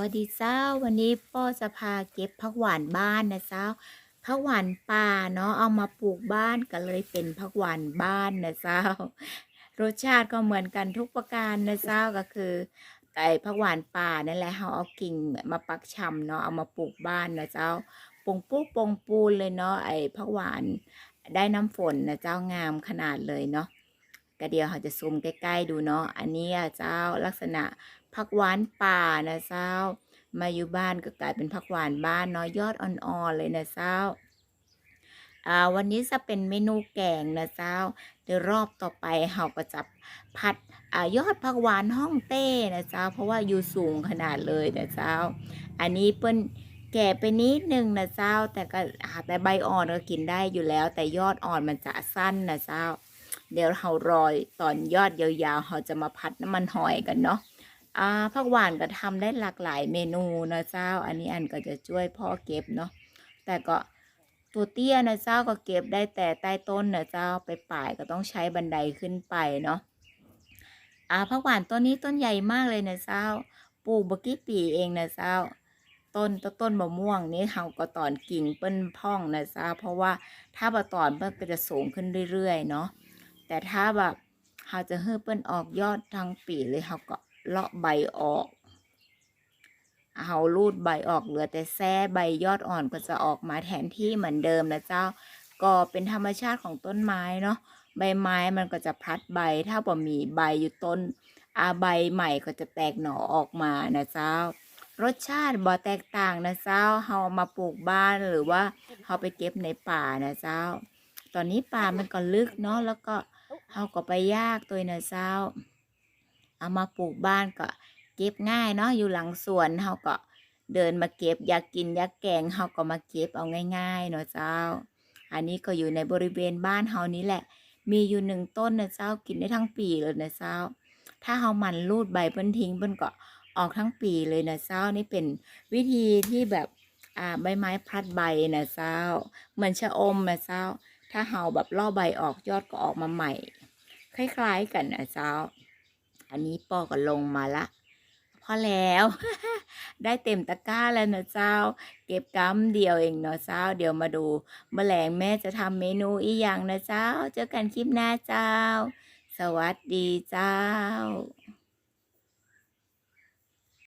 วัสดีเจ้า วันนี้ป้อจะพาเก็บผักหวานบ้านนะเจ้าผักหวานป่าเนาะเอามาปลูกบ้านก็เลยเป็นผักหวานบ้านนะเจ้ารสชาติก็เหมือนกันทุกประการนะเจ้าก็คือไอ้ผักหวานป่านั่นแหละเราเอากิ่งมาปักชำเนาะเอามาปลูกบ้านนะเจ้าปงปุ๊ปงปูนเลยเนาะไอ้ผักหวานได้น้ำฝนนะเจ้างามขนาดเลยเนาะ ก็เดี๋ยวเราจะซูมใกล้ ๆ ดูเนาะอันนี้อะเจ้าลักษณะผักหวานป่านะเจ้า มาอยู่บ้านก็กลายเป็นผักหวานบ้านเนาะยอดอ่อนๆเลยนะเจ้าอ่าวันนี้จะเป็นเมนูแกงนะเจ้าเดี๋ยวรอบต่อไปเราก็จะผัดอยอดผักหวานห้องเต้นะเจ้า เพราะว่าอยู่สูงขนาดเลยนะเจ้า อันนี้เปิ้นแก่ไปนิดนึงนะเจ้า แต่ก็แต่ใบอ่อนก็กินได้อยู่แล้ว แต่ยอดอ่อนมันจะสั้นนะเจ้า เดี๋ยวเรารอยตอนยอดยาวๆเราจะมาผัดน้ำมันหอยกันเนาะอ่าผักหวานก็ทำได้หลากหลายเมนูนะเจ้า อันนี้อันก็จะช่วยพ่อเก็บเนาะแต่ก็ตัวเตี้ยนะเจ้าก็เก็บได้แต่ใต้ต้นนะเจ้าไปป่ายก็ต้องใช้บันไดขึ้นไปเนาะอ่าผักหวานต้นนี้ต้นใหญ่มากเลยนะเจ้าปลูกบกี่ปีเองนะเจ้า ต้นต้นมะม่วงนี้เขาก็ตอนกิ่งเปิ้นพ่องนะเจ้าเพราะว่าถ้าบะตอนเปิ้นก็จะสูงขึ้นเรื่อยๆเนาะ แต่ถ้าแบบเขาจะให้เปิ้นออกยอดทั้งปีเลยเขาก็เลาะใบออกเอารูดใบออกเหลือแต่แส้ใบยอดอ่อนก็จะออกมาแทนที่เหมือนเดิมนะเจ้า ก็เป็นธรรมชาติของต้นไม้เนาะใบไม้มันก็จะพลัดใบ ถ้าบ่มีใบอยู่ต้นอาใบใหม่ก็จะแตกหน่อออกมานะเจ้า รสชาติบ่แตกต่างนะเจ้าเฮาเอามาปลูกบ้านหรือว่าเฮาไปเก็บในป่านะเจ้า ตอนนี้ป่ามันก็ลึกเนาะแล้วก็ เฮาก็ไปยากตัวเนะเจ้า เอามาปลูกบ้านก็เก็บง่ายเนาะอยู่หลังสวนเฮาก็เดินมาเก็บอยากกินอยากแกงเฮาก็มาเก็บเอาง่ายๆเนาะเจ้า อันนี้ก็อยู่ในบริเวณบ้านเฮานี้แหละ มีอยู่หนึ่งต้นเนะเจ้ากินได้ทั้งปีเลยเนะเจ้า ถ้าเฮามันรูดใบเปิ้นทิ้งเปิ้นก็ออกทั้งปีเลยนะเจ้านี่เป็นวิธีที่แบบอ่าใบไม้พัดใบนะเจ้า เหมือนชะอมนะเจ้า ถ้าเฮาแบบล่อใบออกยอดก็ออกมาใหม่ คล้าย ๆ กันนะเจ้า อันนี้ปอก็ลงมาละพอแล้ว ได้เต็มตะกร้าแล้วนะเจ้า เก็บกำเดียวเองเนาะเจ้า เดี๋ยวมาดูแมลงแม่จะทำเมนูอีกอย่างนะเจ้า เจอกันคลิปหน้าเจ้า สวัสดีเจ้า